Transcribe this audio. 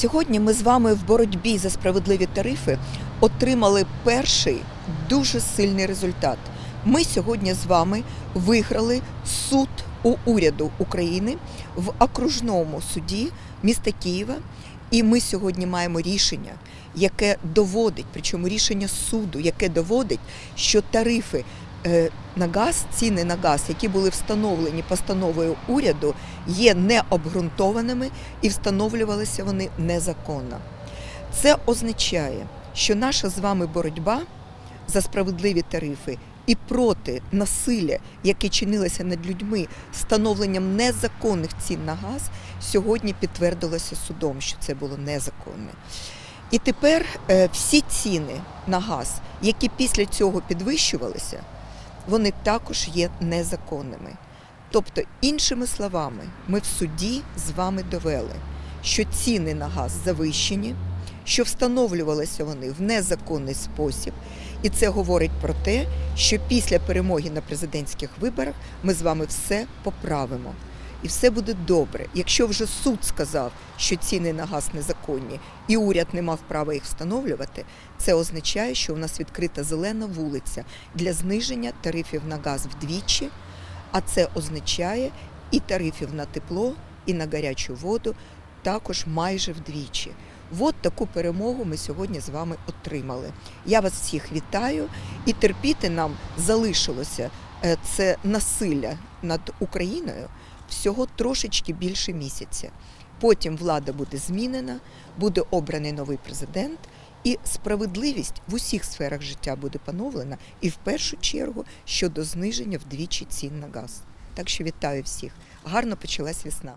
Сьогодні ми з вами в боротьбі за справедливі тарифи отримали перший дуже сильний результат. Ми сьогодні з вами виграли суд у уряду України в окружному суді міста Києва. І ми сьогодні маємо рішення, яке доводить, причому рішення суду, яке доводить, що тарифи на газ, ціни на газ, які були встановлені постановою уряду, є необґрунтованими і встановлювалися вони незаконно. Це означає, що наша з вами боротьба за справедливі тарифи і проти насилля, яке чинилося над людьми встановленням незаконних цін на газ, сьогодні підтвердилося судом, що це було незаконне. І тепер е, всі ціни на газ, які після цього підвищувалися, вони також є незаконними. Тобто, іншими словами, ми в суді з вами довели, що ціни на газ завищені, що встановлювалися вони в незаконний спосіб, і це говорить про те, що після перемоги на президентських виборах ми з вами все поправимо. І все буде добре. Якщо вже суд сказав, що ціни на газ незаконні, і уряд не мав права їх встановлювати, це означає, що у нас відкрита зелена вулиця для зниження тарифів на газ вдвічі, а це означає і тарифів на тепло, і на гарячу воду також майже вдвічі. От таку перемогу ми сьогодні з вами отримали. Я вас всіх вітаю і терпіти нам залишилося е, це насилля над Україною всього трошечки більше місяця. Потім влада буде змінена, буде обраний новий президент, і справедливість в усіх сферах життя буде поновлена, і в першу чергу щодо зниження вдвічі цін на газ. Так що вітаю всіх. Гарно почалась весна.